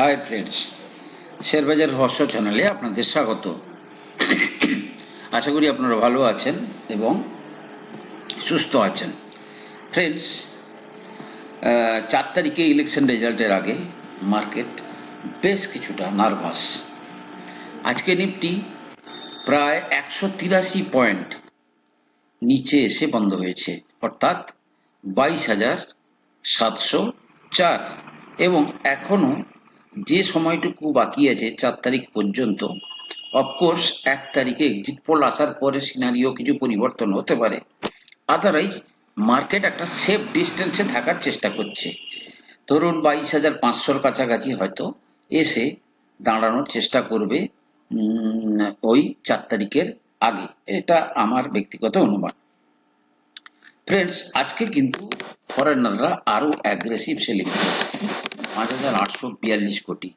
Hi friends শেয়ারবাজার রহস্য চ্যানেলে আপনাদের স্বাগত। আশা করি আপনারা ভালো আছেন এবং সুস্থ আছেন। ফ্রেন্ডস চার তারিখে ইলেকশন রেজাল্টের আগে মার্কেট বেশ কিছুটা নার্ভাস আজকে নিফটি প্রায় একশো তিরাশি পয়েন্ট নিচে এসে বন্ধ হয়েছে, অর্থাৎ বাইশ হাজার সাতশো চার। এবং এখনও যে সময়টুকু বাকি আছে চার তারিখ পর্যন্ত অফকোর্স এক তারিখে এক্সিট পোল আসার পরে সিনারিও কিছু পরিবর্তন হতে পারে। আদারওয়াইজ মার্কেট একটা সেফ ডিস্টেন্সে থাকার চেষ্টা করছে। ধরুন বাইশ হাজার পাঁচশোর কাছাকাছি হয়তো এসে দাঁড়ানোর চেষ্টা করবে ওই চার তারিখের আগে। এটা আমার ব্যক্তিগত অনুমান। ফ্রেন্ডস আজকে কিন্তু ফরেনাররা আরও অ্যাগ্রেসিভ সেলিং পাঁচ হাজার আটশো বিয়াল্লিশ কোটি।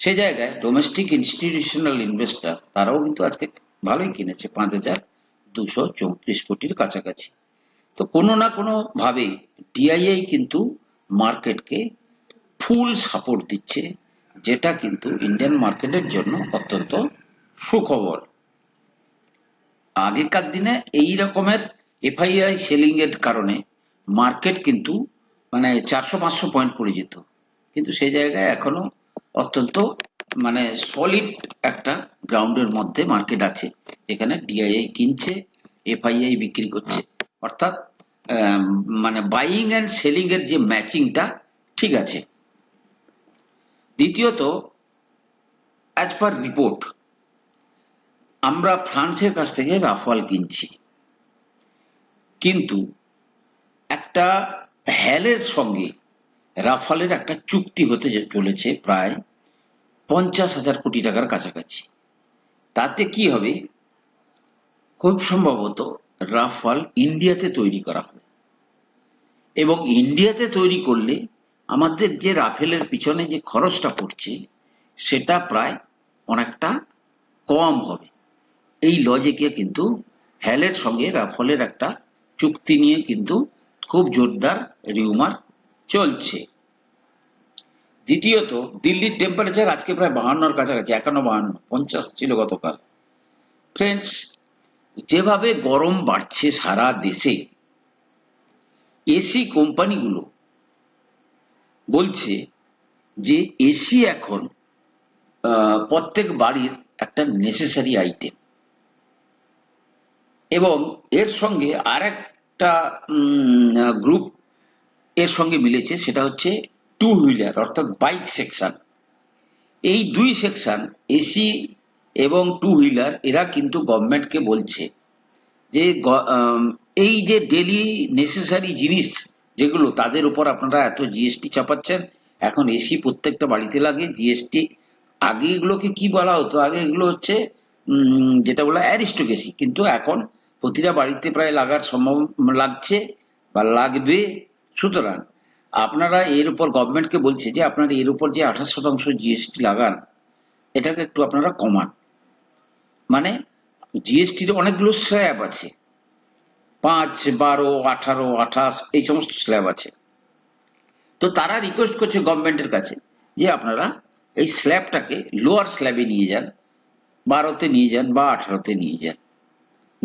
সে জায়গায় ডোমেস্টিক ইনস্টিটিউশনাল ইনভেস্টর তারাও কিন্তু আজকে ভালোই কিনেছে, পাঁচ হাজার দুশো চৌত্রিশ কোটির কাছাকাছি। তো কোনো না কোনো ভাবে ডিআইআই কিন্তু মার্কেটকে ফুল সাপোর্ট দিচ্ছে, যেটা কিন্তু ইন্ডিয়ান মার্কেটের জন্য অত্যন্ত সুখবর। আগেকার দিনে এই রকমের এফআইআই সেলিং এর কারণে মার্কেট কিন্তু মানে চারশো পাঁচশো পয়েন্ট পড়ে যেত। কিন্তু সেই জায়গায় এখনও অত্যন্ত মানে সলিড একটা গ্রাউন্ডের মধ্যে মার্কেট আছে, যেখানে ডিআইআই কিনছে এফআইআই বিক্রি করছে। অর্থাৎ মানে বাইং অ্যান্ড সেলিং এর যে ম্যাচিংটা ঠিক আছে। দ্বিতীয়ত অ্যাজ পার রিপোর্ট আমরা ফ্রান্সের কাছ থেকে রাফাল কিনছি। কিন্তু একটা হ্যালের সঙ্গে রাফালের একটা চুক্তি হতে চলেছে প্রায় পঞ্চাশ হাজার কোটি টাকার কাছাকাছি। তাতে কি হবে? খুব সম্ভবত রাফাল ইন্ডিয়াতে তৈরি করা হবে। এবং ইন্ডিয়াতে তৈরি করলে আমাদের যে রাফেলের পিছনে যে খরচটা পড়ছে, সেটা প্রায় অনেকটা কম হবে। এই লজিকে কিন্তু হ্যালের সঙ্গে রাফলের একটা চুক্তি নিয়ে কিন্তু খুব জোরদার রিউমার চলছে। দ্বিতীয়ত, দিল্লির টেম্পারেচার আজকে প্রায় বাহান্নর কাছাকাছি, একান্ন, বাহান্ন, পঞ্চাশ ছিল গতকাল। ফ্রেন্ডস যেভাবে গরম বাড়ছে সারা দেশে এসি কোম্পানিগুলো বলছে যে এসি এখন প্রত্যেক বাড়ির একটা নেসেসারি আইটেম এবং এর সঙ্গে আর একটা গ্রুপ এর সঙ্গে মিলেছে, সেটা হচ্ছে টু হুইলার অর্থাৎ বাইক সেকশন এই দুই সেকশন এসি এবং টু হুইলার এরা কিন্তু গভর্নমেন্টকে বলছে যে এই যে ডেলি নেসেসারি জিনিস যেগুলো, তাদের উপর আপনারা এত জিএসটি চাপাচ্ছেন, এখন এসি প্রত্যেকটা বাড়িতে লাগে জিএসটি আগে এগুলোকে কি বলা হতো? আগে এগুলো হচ্ছে যেটা বলা অ্যারিস্টোকেসি কিন্তু এখন প্রতিটা বাড়িতে প্রায় লাগার সম্ভব লাগছে বা লাগবে। সুতরাং আপনারা এর উপর গভর্নমেন্টকে বলছে যে আপনারা এর উপর যে আঠাশ শতাংশ জিএসটি লাগান, এটাকে একটু আপনারা কমান। মানে জিএসটির অনেকগুলো স্ল্যাব আছে। পাঁচ, বারো, আঠারো, আঠাশ, এই সমস্ত স্ল্যাব আছে। তো তারা রিকোয়েস্ট করছে গভর্নমেন্টের কাছে যে আপনারা এই স্ল্যাবটাকে লোয়ার স্ল্যাবে নিয়ে যান, বারোতে নিয়ে যান বা আঠারোতে নিয়ে যান।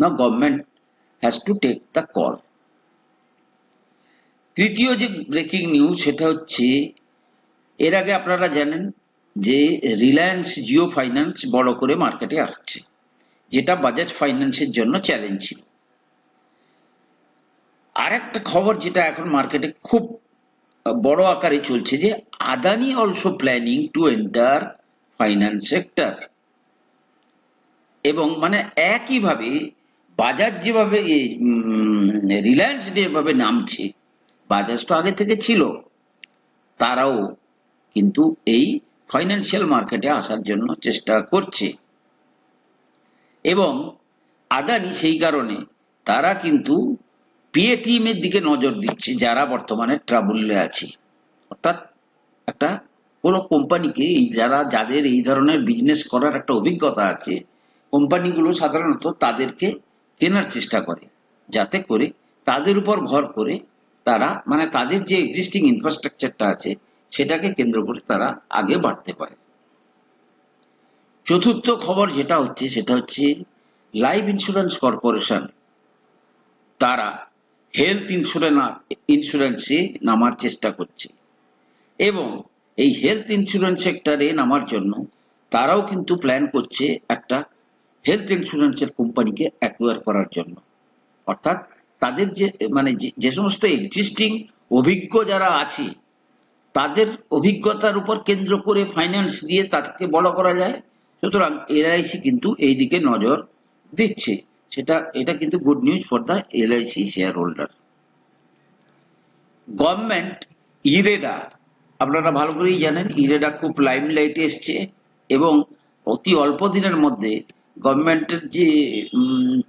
না government has to take the call তৃতীয় যে ব্রেকিং নিউজ সেটা হচ্ছে, এর আগে আপনারা জানেন যে রিলায়েন্স জিও ফাইন্যান্স বড় করে মার্কেটে আসছে, যেটা বাজাজ ফাইন্যান্সের জন্য চ্যালেঞ্জ ছিল। আর একটা খবর যেটা এখন মার্কেটে খুব বড় আকারে চলছে, যে Adani also planning to enter finance sector এবং মানে একইভাবে বাজাজ যেভাবে রিলায়েন্স যেভাবে নামছে, বাজাজ তো আগে থেকে ছিল, তারাও কিন্তু এই ফাইন্যান্সিয়াল মার্কেটে আসার জন্য চেষ্টা করছে। এবং আদানি সেই কারণে তারা কিন্তু পেটিএম এর দিকে নজর দিচ্ছে, যারা বর্তমানে ট্রাবুলে আছে। অর্থাৎ একটা কোনো কোম্পানিকে যারা, যাদের এই ধরনের বিজনেস করার একটা অভিজ্ঞতা আছে কোম্পানিগুলো সাধারণত তাদেরকে কেনার চেষ্টা করে, যাতে করে তাদের উপর ভর করে তারা মানে তাদের যে এক্সিস্টিং ইনফ্রাস্ট্রাকচারটা আছে, সেটাকে কেন্দ্র করে তারা আগে বাড়তে পারে। চতুর্থ খবর যেটা হচ্ছে, সেটা হচ্ছে লাইফ ইন্স্যুরেন্স কর্পোরেশন তারা হেলথ ইন্স্যুরেন্স ইন্স্যুরেন্সে নামার চেষ্টা করছে। এবং এই হেলথ ইন্স্যুরেন্স সেক্টরে নামার জন্য তারাও কিন্তু প্ল্যান করছে একটা হেলথ ইন্স্যুরেন্সের কোম্পানিকে অ্যাকোয়ার করার জন্য। অর্থাৎ তাদের যে মানে যে- সমস্ত এক্সিস্টিং অভিজ্ঞ যারা আছে, তাদের অভিজ্ঞতার উপর কেন্দ্র করে ফাইন্যান্স দিয়ে তাদেরকে বড় করা যায়। সুতরাং এলআইসি কিন্তু এই দিকে নজর দিচ্ছে। সেটা, এটা কিন্তু good news for the LIC share holder government IREDA আপনারা ভালো করেই জানেন ইরেডা খুব লাইমলাইটে এসছে এবং অতি অল্প দিনের মধ্যে গভর্নমেন্টের যে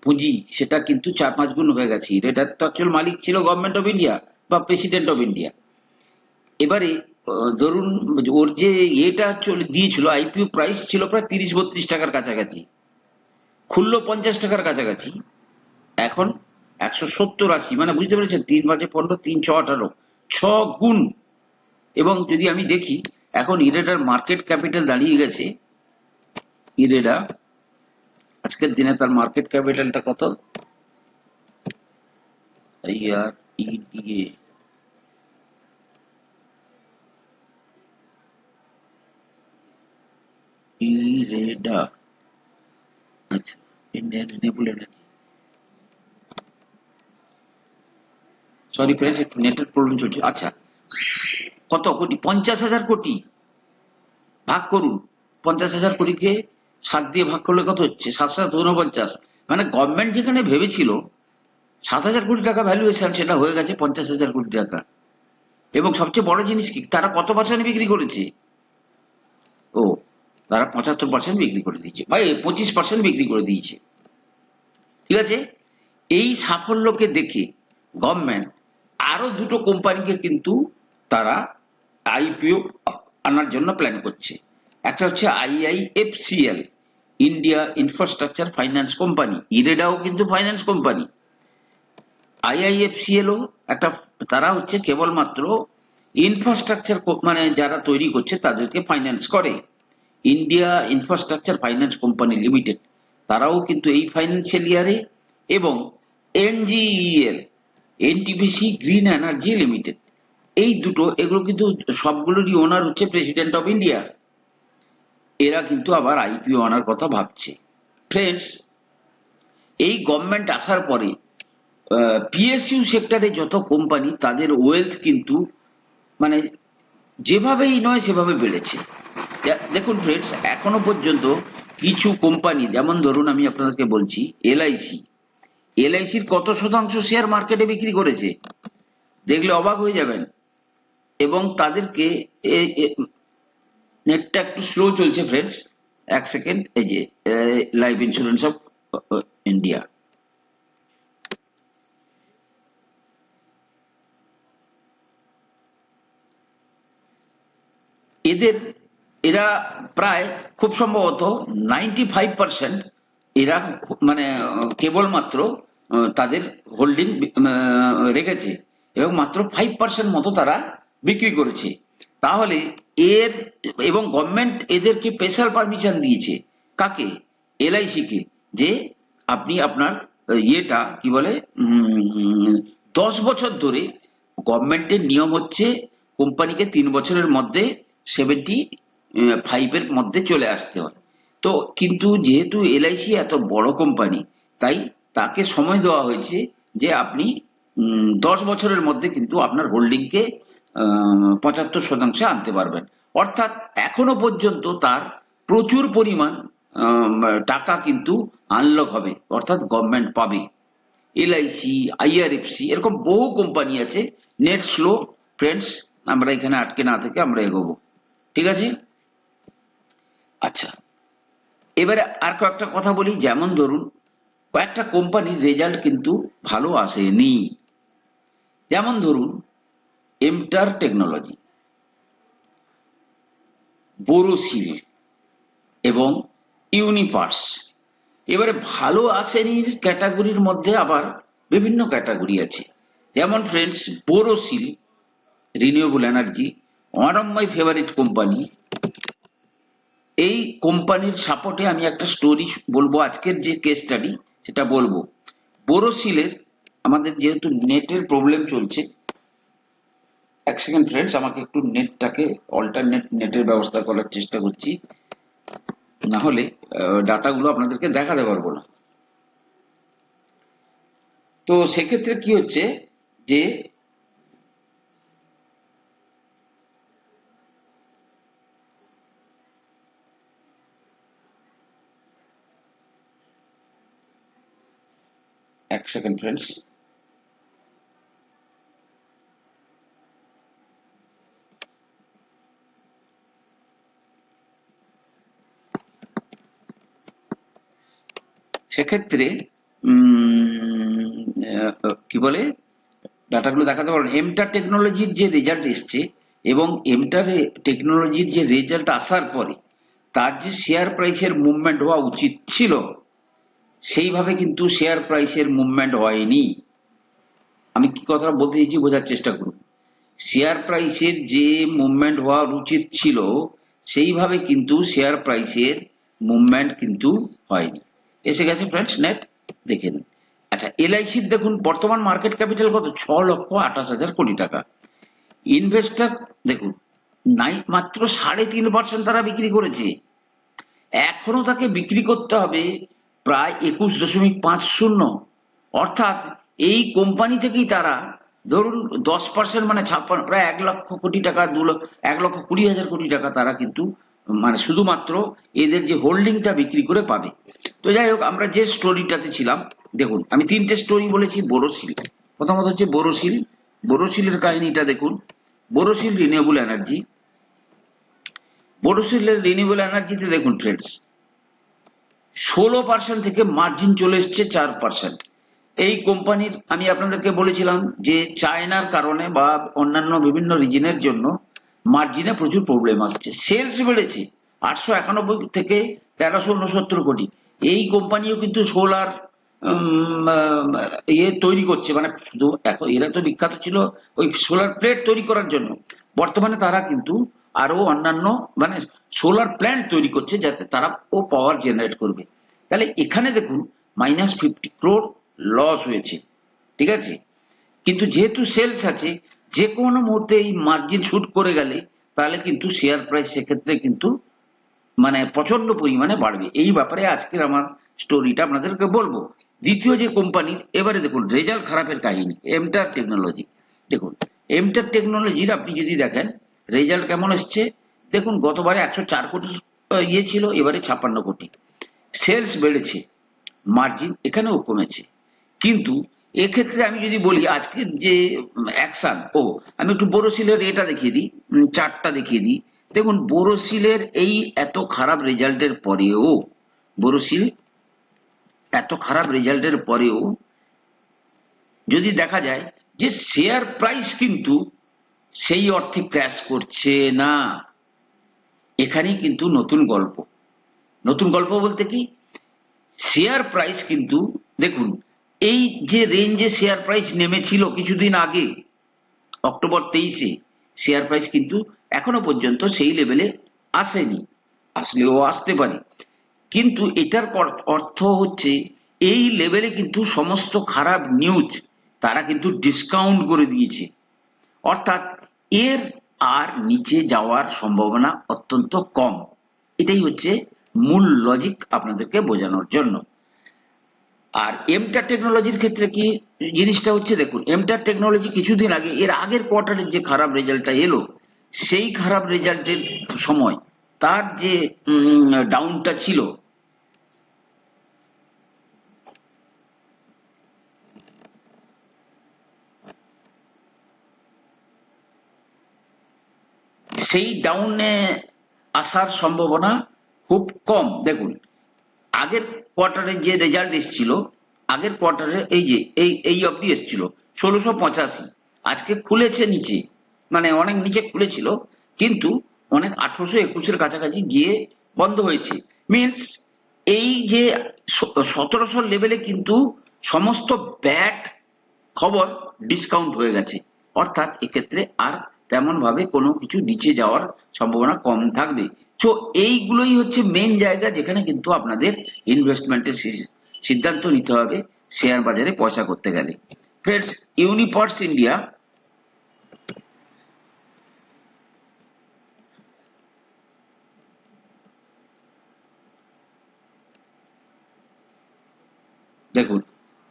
পুঁজি, সেটা কিন্তু চার পাঁচ গুণ হয়ে গেছে। ইরেডার তো অ্যাকচুয়াল মালিক ছিল গভর্নমেন্ট অফ ইন্ডিয়া বা প্রেসিডেন্ট অফ ইন্ডিয়া এবারে ধরুন, ওর যে ইয়েটা দিয়েছিল আইপিও প্রাইস ছিল প্রায় তিরিশ বত্রিশ টাকার কাছাকাছি। খুললো পঞ্চাশ টাকার কাছাকাছি। এখন একশো সত্তর আশি মানে বুঝতে পেরেছেন, তিন পাঁচে পনেরো, তিন ছ আঠারো, ছ গুণ। এবং যদি আমি দেখি, এখন ইরেডার মার্কেট ক্যাপিটাল দাঁড়িয়ে গেছে ইরেডা আজকের দিনে তার মার্কেট ক্যাপিটালটা কত? ইয়ার ইডিএ ইরেডা আচ্ছা Indian renewable energy sorry friends একটু নেটের প্রবলেম চলছে। আচ্ছা কত কোটি? পঞ্চাশ হাজার কোটি। ভাগ করুন। পঞ্চাশ হাজার কোটিকে সাত দিয়ে ভাগ করলে কত হচ্ছে? সাত সাত উনপঞ্চাশ মানে গভর্নমেন্ট যেখানে ভেবেছিল সাত হাজার কোটি টাকা ভ্যালুয়েশন সেটা হয়ে গেছে পঞ্চাশ হাজার কোটি টাকা। এবং সবচেয়ে বড় জিনিস কি? তারা কত পার্সেন্ট বিক্রি করেছে? ও, তারা পঁচাত্তর পার্সেন্ট বিক্রি করে দিয়েছে। ভাই, পঁচিশ পার্সেন্ট বিক্রি করে দিয়েছে। ঠিক আছে? এই সাফল্যকে দেখে গভর্নমেন্ট আরও দুটো কোম্পানিকে কিন্তু তারা আইপিও আনার জন্য প্ল্যান করছে। একটা হচ্ছে IIFCL India infrastructure finance company ইরেডাও কিন্তু ফাইন্যান্স কোম্পানি আইআইএফসিএলও একটা, তারা হচ্ছে কেবলমাত্র ইনফ্রাস্ট্রাকচার মানে যারা তৈরি করছে তাদেরকে ফাইন্যান্স করে। India infrastructure finance company limited তারাও কিন্তু এই ফাইন্যান্সিয়াল ইয়ারে এবং NGEL NTPC green energy limited এই দুটো, এগুলো কিন্তু সবগুলোরই ওনার হচ্ছে প্রেসিডেন্ট অফ ইন্ডিয়া এরা কিন্তু আবার আইপিও আনার কথা ভাবছে। ফ্রেন্ডস এই গভর্নমেন্ট আসার পরে পিএসইউ সেক্টরে যত কোম্পানি তাদের ওয়েলথ কিন্তু মানে যেভাবেই নয়, সেভাবে বেড়েছে। দেখুন ফ্রেন্ডস এখনও পর্যন্ত কিছু কোম্পানি যেমন ধরুন আমি আপনাদেরকে বলছি এলআইসি এলআইসির কত শতাংশ শেয়ার মার্কেটে বিক্রি করেছে? দেখলে অবাক হয়ে যাবেন। এবং তাদেরকে নেটটা একটু স্লো চলছে ফ্রেন্ডস এক সেকেন্ড এই যে লাইফ ইন্স্যুরেন্স অফ ইন্ডিয়া এদের, এরা প্রায়, খুব সম্ভবত নাইনটি ফাইভ পার্সেন্ট এরা মানে কেবলমাত্র তাদের হোল্ডিং রেখেছে এবং মাত্র ফাইভ পার্সেন্ট মতো তারা বিক্রি করেছে। তাহলে এর এবং গভর্নমেন্ট এদেরকে স্পেশাল পারমিশন দিয়েছে। কাকে? এলআইসি কে যে আপনি আপনার ইয়েটা কি বলে দশ বছর ধরে গভর্নমেন্টের নিয়ম হচ্ছে কোম্পানিকে তিন বছরের মধ্যে সেভেন্টি ফাইভের মধ্যে চলে আসতে হয়। তো কিন্তু যেহেতু এলআইসি এত বড় কোম্পানি তাই তাকে সময় দেওয়া হয়েছে যে আপনি দশ বছরের মধ্যে কিন্তু আপনার হোল্ডিংকে পঁচাত্তর শতাংশে আনতে পারবেন। অর্থাৎ এখনও পর্যন্ত তার প্রচুর পরিমাণ টাকা কিন্তু আনলক হবে, অর্থাৎ গভর্নমেন্ট পাবে। এলআইসি আইআরএফসি এরকম বহু কোম্পানি আছে নেট স্লো ফ্রেন্ডস আমরা এখানে আটকে না থেকে আমরা এগোবো। ঠিক আছে? আচ্ছা এবারে আর কয়েকটা কথা বলি, যেমন ধরুন, কয়েকটা কোম্পানির রেজাল্ট কিন্তু ভালো আসেনি। যেমন ধরুন এমটার টেকনোলজি বোরোসিল এবং ইউনিপার্স এবারে ভালো আসেনির ক্যাটাগরির মধ্যে আবার বিভিন্ন ক্যাটাগরি আছে। যেমন friends Borosil renewable energy one of my favourite company এই কোম্পানির সাপোর্টে আমি একটা স্টোরি বলব, আজকের যে কেস স্টাডি সেটা বলব। বোরোসিলের আমাদের যেহেতু নেটের প্রবলেম চলছে এক সেকেন্ড ফ্রেন্ডস আমাকে একটু নেটটাকে অল্টারনেট নেটের ব্যবস্থা করার চেষ্টা করছি। না হলে ডাটাগুলো আপনাদেরকে দেখাতে পারব না। তো সেক্ষেত্রে কি হচ্ছে যে, এক সেকেন্ড ফ্রেন্ডস সেক্ষেত্রে কি বলে? ডাটাগুলো দেখাতে পারবেন এমটার টেকনোলজির যে রেজাল্ট এসছে এবং এমটার টেকনোলজির যে রেজাল্ট আসার পরে তার যে শেয়ার প্রাইসের মুভমেন্ট হওয়া উচিত ছিল, সেইভাবে কিন্তু শেয়ার প্রাইসের মুভমেন্ট হয়নি। আমি কি কথা বলতে চাইছি বোঝার চেষ্টা করুন। শেয়ার প্রাইসের যে মুভমেন্ট হওয়া উচিত ছিল, সেইভাবে কিন্তু শেয়ার প্রাইসের মুভমেন্ট কিন্তু হয়নি। এসে গেছে ফ্রেন্ডস নেট দেখে নিন। আচ্ছা এলআইসির দেখুন, বর্তমান মার্কেট ক্যাপিটাল কত? ছ লক্ষ আঠাশ হাজার কোটি টাকা। ইনভেস্টর দেখুন, নাই, মাত্র সাড়ে তিন পার্সেন্ট তারা বিক্রি করেছে। এখনও তাকে বিক্রি করতে হবে প্রায় একুশ দশমিক পাঁচ শূন্য। অর্থাৎ এই কোম্পানি থেকেই তারা, ধরুন, দশ পার্সেন্ট মানে ছাপ্পান্ন, প্রায় এক লক্ষ কোটি টাকা, দু লক্ষ এক লক্ষ কুড়ি হাজার কোটি টাকা তারা কিন্তু মানে শুধুমাত্র এদের যে হোল্ডিংটা বিক্রি করে পাবে। তো যাই হোক, আমরা যে স্টোরিটাতে ছিলাম, দেখুন, আমি তিনটে স্টোরি বলেছি, বোরোসিল। প্রথমত হচ্ছে বোরোসিল। বোরোসিলের কাহিনীটা দেখুন। বোরোসিল রিনিউয়েবল এনার্জি বোরোসিলের রিনিউয়েবল এনার্জিতে দেখুন ট্রেডস ষোলো পার্সেন্ট থেকে মার্জিন চলে এসছে চার পার্সেন্ট এই কোম্পানির আমি আপনাদেরকে বলেছিলাম যে চায়নার কারণে বা অন্যান্য বিভিন্ন রিজনের জন্য মার্জিনে প্রচুর প্রবলেম আসছে। সেলস বেড়েছে, আটশো একানব্বই থেকে তেরোশো উনসত্তর কোটি। এই কোম্পানিও কিন্তু সোলার ইয়ে তৈরি করছে। মানে শুধু এখন এরা তো বিখ্যাত ছিল ওই সোলার প্লেট তৈরি করার জন্য। বর্তমানে তারা কিন্তু আরও অন্যান্য মানে সোলার প্ল্যান্ট তৈরি করছে যাতে তারা ও পাওয়ার জেনারেট করবে। তাহলে এখানে দেখুন মাইনাস ফিফটি ক্রোড লস হয়েছে। ঠিক আছে? কিন্তু যেহেতু সেলস আছে যে কোনো মুহূর্তে এই মার্জিন শুট করে গেলে তাহলে কিন্তু শেয়ার প্রাইস সেক্ষেত্রে কিন্তু মানে প্রচণ্ড পরিমাণে বাড়বে। এই ব্যাপারে আজকের আমার স্টোরিটা আপনাদেরকে বলব। দ্বিতীয় যে কোম্পানির এবারে দেখুন, রেজাল্ট খারাপের কাহিনী এমটার টেকনোলজি দেখুন এমটার টেকনোলজির আপনি যদি দেখেন, রেজাল্ট কেমন এসছে? দেখুন, গতবারে একশো চার কোটি ইয়ে ছিল, এবারে ছাপ্পান্ন কোটি। সেলস বেড়েছে মার্জিন এখানেও কমেছে। কিন্তু এক্ষেত্রে আমি যদি বলি আজকের যে অ্যাকশন ও, আমি একটু বোরোসিলের এটা দেখিয়ে দিই চারটা দেখিয়ে দিই। দেখুন, বোরোসিলের এই এত খারাপ রেজাল্টের পরেও, বোরোসিল এত খারাপ রেজাল্টের পরেও যদি দেখা যায় যে শেয়ার প্রাইস কিন্তু সেই অর্থে ক্র্যাশ করছে না। এখানেই কিন্তু নতুন গল্প। নতুন গল্প বলতে কি? শেয়ার প্রাইস কিন্তু, দেখুন এই যে রেঞ্জে শেয়ার প্রাইস নেমেছিল কিছুদিন আগে, অক্টোবর তেইশে শেয়ার প্রাইস কিন্তু এখনও পর্যন্ত সেই লেভেলে আসেনি। আসলেও আসতে পারে। কিন্তু এটার অর্থ হচ্ছে, এই লেভেলে কিন্তু সমস্ত খারাপ নিউজ তারা কিন্তু ডিসকাউন্ট করে দিয়েছে। অর্থাৎ এর আর নিচে যাওয়ার সম্ভাবনা অত্যন্ত কম। এটাই হচ্ছে মূল লজিক আপনাদেরকে বোঝানোর জন্য। আর এমটার টেকনোলজির ক্ষেত্রে কি জিনিসটা হচ্ছে দেখুন এমটার টেকনোলজি কিছুদিন আগে, এর আগের কোয়ার্টারের যে খারাপ রেজাল্টটা এলো, সেই খারাপ রেজাল্টের সময় তার যে ডাউনটা ছিল, সেই ডাউনে আসার সম্ভাবনা খুব কম। দেখুন আগের কোয়ার্টারে যে রেজাল্ট এসেছিল, আগের কোয়ার্টারে এই যে, এই এই অবধি এসেছিল, ষোলোশো পঁচাশি। আজকে খুলেছে নিচে মানে অনেক নিচে খুলেছিল, কিন্তু অনেক আঠারোশো একুশের কাছাকাছি গিয়ে বন্ধ হয়েছে। মিনস এই যে সতেরোশো লেভেলে কিন্তু সমস্ত ব্যাট খবর ডিসকাউন্ট হয়ে গেছে। অর্থাৎ এক্ষেত্রে আর তেমন ভাবে কোনো কিছু নিচে যাওয়ার সম্ভাবনা কম থাকবে। তো এইগুলোই হচ্ছে মেন জায়গা যেখানে কিন্তু আপনাদের ইনভেস্টমেন্টের সিদ্ধান্ত নিতে হবে শেয়ার বাজারে পয়সা করতে গেলে। ফ্রেন্ডস ইউনিপার্স ইন্ডিয়া দেখুন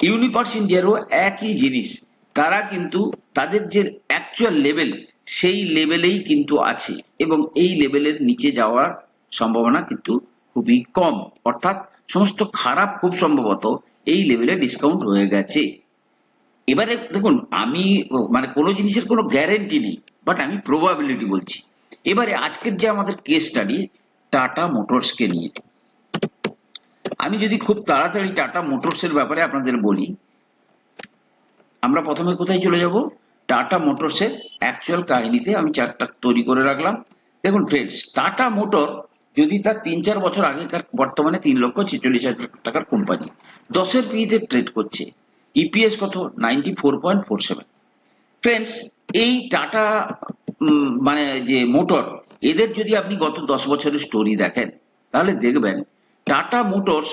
ইউনিভার্স ইন্ডিয়ারও একই জিনিস। তারা কিন্তু তাদের যে অ্যাকচুয়াল লেভেল সেই লেভেলেই কিন্তু আছে এবং এই লেভেলের নিচে যাওয়ার সম্ভাবনা কিন্তু খুবই কম। অর্থাৎ সমস্ত খারাপ খুব সম্ভবত এই লেভেলে ডিসকাউন্ট হয়ে গেছে। এবারে দেখুন, আমি মানে কোনো জিনিসের কোনো গ্যারেন্টি নেই বাট আমি প্রবাবিলিটি বলছি। এবারে আজকের যে আমাদের কেস স্টাডি টাটা মোটরসকে নিয়ে। আমি যদি খুব তাড়াতাড়ি টাটা মোটরসের ব্যাপারে আপনাদের বলি, আমরা প্রথমে কোথায় চলে যাব? টাটা মোটরসের অ্যাকচুয়াল কাহিনীতে আমি চারটা তৈরি করে রাখলাম। দেখুন ফ্রেন্ডস টাটা মোটর যদি তার তিন চার বছর আগেকার, বর্তমানে তিন লক্ষ ছেচল্লিশ হাজার টাকার কোম্পানি দশের পিতে ট্রেড করছে। ইপিএস কত? Ninety four point four seven friends এই টাটা মানে যে মোটর এদের যদি আপনি গত দশ বছরের স্টোরি দেখেন, তাহলে দেখবেন টাটা মোটরস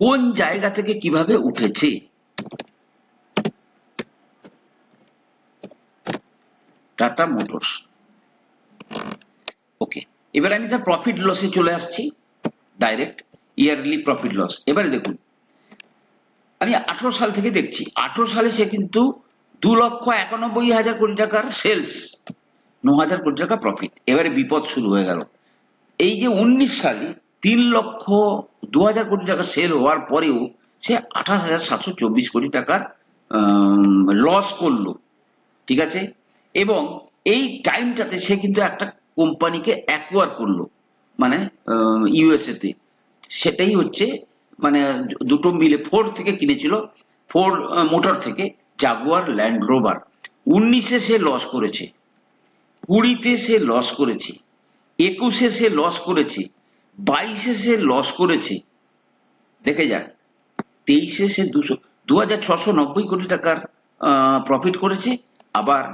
কোন জায়গা থেকে কীভাবে উঠেছে? টাটা মোটরস ওকে এবার আমি তার প্রফিট লসে চলে আসছি ডাইরেক্ট ইয়ারলি প্রফিট লস এবারে দেখুন, আমি আঠারো সাল থেকে দেখছি, আঠারো সালে সে কিন্তু দু লক্ষ একানব্বই হাজার কোটি টাকার সেলস ন হাজার কোটি টাকা প্রফিট এবারে বিপদ শুরু হয়ে গেল। এই যে উনিশ সালে তিন লক্ষ দু হাজার কোটি টাকা সেল হওয়ার পরেও সে আঠাশ হাজার সাতশো চব্বিশ কোটি টাকার লস করল। ঠিক আছে? এবং এই টাইমটাতে সে কিন্তু একটা কোম্পানিকে অ্যাকোয়ার করল। মানে ইউএসএ তে সেটাই হচ্ছে মানে দুটো মিলে ফোর্ড থেকে কিনেছিল, ফোর্ড মোটর থেকে জাগুয়ার ল্যান্ড রোভার। উনিশে সে লস করেছে, কুড়িতে সে লস করেছে, একুশে সে লস করেছে, বাইশে সে লস করেছে। দেখে যান, তেইশে সে দুশো দু হাজার ছশো নব্বই কোটি টাকার প্রফিট করেছে, আবার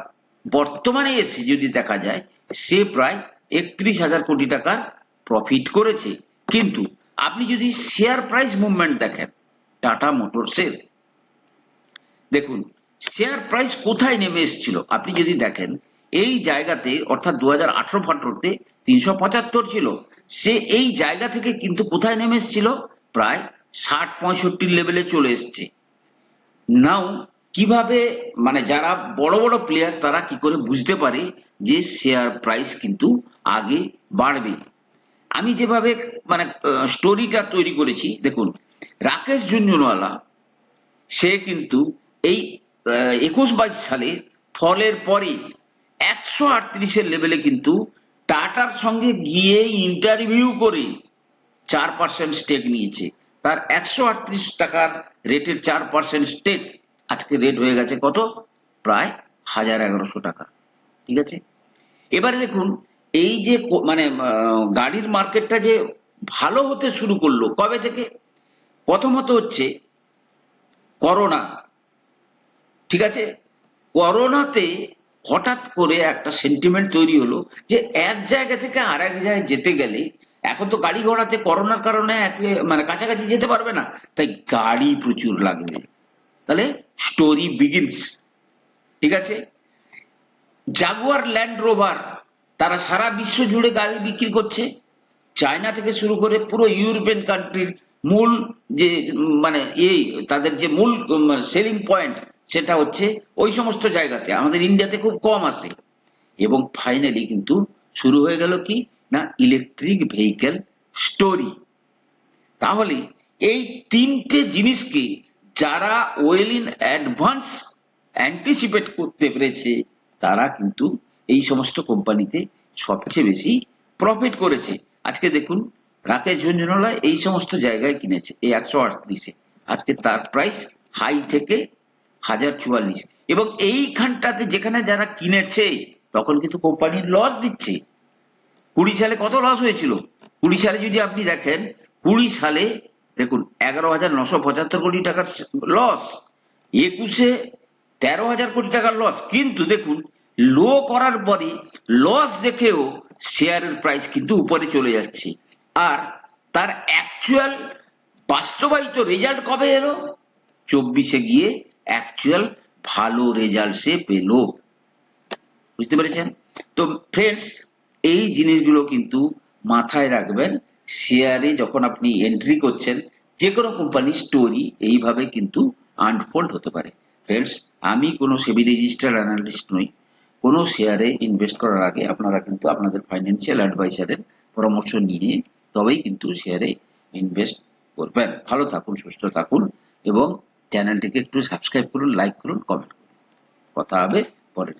বর্তমানে এসে যদি দেখা যায়, সে প্রায় একত্রিশ হাজার কোটি টাকার প্রফিট করেছে। কিন্তু আপনি যদি শেয়ার প্রাইস মুভমেন্ট দেখেন টাটা মোটরসের দেখুন শেয়ার প্রাইস কোথায় নেমে এসেছিল? আপনি যদি দেখেন, এই জায়গাতে, অর্থাৎ দু হাজার আঠারো ফাটরোতে তিনশো পঁচাত্তর ছিল, সে এই জায়গা থেকে কিন্তু কোথায় নেমে এসেছিল? প্রায় ষাট পঁয়ষট্টির লেভেলে চলে এসছে। নাও কীভাবে মানে যারা বড় বড় প্লেয়ার তারা কি করে বুঝতে পারে যে শেয়ার প্রাইস কিন্তু আগে বাড়বে? আমি যেভাবে মানে স্টোরিটা তৈরি করেছি, দেখুন, রাকেশ ঝুনঝুনওয়ালা সে কিন্তু এই একুশ বাইশ সালে ফলের পরে একশো আটত্রিশের লেভেলে কিন্তু টাটার সঙ্গে গিয়ে ইন্টারভিউ করে চার পার্সেন্ট স্টেক নিয়েছে। তার একশো আটত্রিশ টাকার রেটের চার পার্সেন্ট স্টেক আজকে রেট হয়ে গেছে কত? প্রায় হাজার এগারোশো টাকা। ঠিক আছে? এবারে দেখুন, এই যে মানে গাড়ির মার্কেটটা যে ভালো হতে শুরু করল, কবে থেকে? প্রথমত হচ্ছে করোনা। ঠিক আছে? করোনাতে হঠাৎ করে একটা সেন্টিমেন্ট তৈরি হলো যে এক জায়গা থেকে আর এক জায়গায় যেতে গেলে এখন তো গাড়ি ঘোড়াতে করোনার কারণে একে মানে কাছাকাছি যেতে পারবে না। তাই গাড়ি প্রচুর লাগবে। তাহলে স্টোরি বিগিনস ঠিক আছে? জাগুয়ার ল্যান্ড রোভার তারা সারা বিশ্ব জুড়ে গাড়ি বিক্রি করছে। চায়না থেকে শুরু করে পুরো ইউরোপিয়ান কান্ট্রির মূল যে মানে এই তাদের যে মূল সেলিং পয়েন্ট সেটা হচ্ছে ওই সমস্ত জায়গাতে। আমাদের ইন্ডিয়াতে খুব কম আসে এবং ফাইনালি কিন্তু শুরু হয়ে গেল কি? না ইলেকট্রিক ভেহিকেল স্টোরি তাহলে এই তিনটে জিনিসকে যারা ওয়েল ইন অ্যাডভান্স অ্যান্টিসিপেট করতে পেরেছে, তারা কিন্তু এই সমস্ত কোম্পানিতে সবচেয়ে বেশি প্রফিট করেছে। আজকে দেখুন, রাকেশ ঝুনঝুনওয়ালা এই সমস্ত জায়গায় কিনেছে, এই একশো আটত্রিশে। আজকে তার প্রাইস হাই থেকে হাজার চুয়াল্লিশ। এবং এইখানটাতে যেখানে যারা কিনেছে, তখন কিন্তু কোম্পানির লস দিচ্ছে। কুড়ি সালে কত লস হয়েছিল? কুড়ি সালে যদি আপনি দেখেন, কুড়ি সালে দেখুন, এগারো হাজার নশো পঁচাত্তর কোটি টাকার লস একুশে তেরো হাজার কোটি টাকার লস কিন্তু দেখুন লো করার পরে লস দেখেও শেয়ারের প্রাইস কিন্তু উপরে চলে যাচ্ছে। আর তার অ্যাকচুয়াল বাস্তবায়িত রেজাল্ট কবে এলো? চব্বিশে গিয়ে অ্যাকচুয়াল ভালো রেজাল্ট সে পেল। বুঝতে পেরেছেন? তো ফ্রেন্ডস এই জিনিসগুলো কিন্তু মাথায় রাখবেন শেয়ারে যখন আপনি এন্ট্রি করছেন যে কোনো কোম্পানির স্টোরি এইভাবে কিন্তু আনফোল্ড হতে পারে। ফ্রেন্ডস আমি কোনো সেবি রেজিস্টার্ড অ্যানালিস্ট নই। কোনো শেয়ারে ইনভেস্ট করার আগে আপনারা কিন্তু আপনাদের ফাইন্যান্সিয়াল অ্যাডভাইসারের পরামর্শ নিয়ে তবেই কিন্তু শেয়ারে ইনভেস্ট করবেন। ভালো থাকুন, সুস্থ থাকুন এবং চ্যানেলটিকে একটু সাবস্ক্রাইব করুন লাইক করুন কমেন্ট করুন। কথা হবে পরের।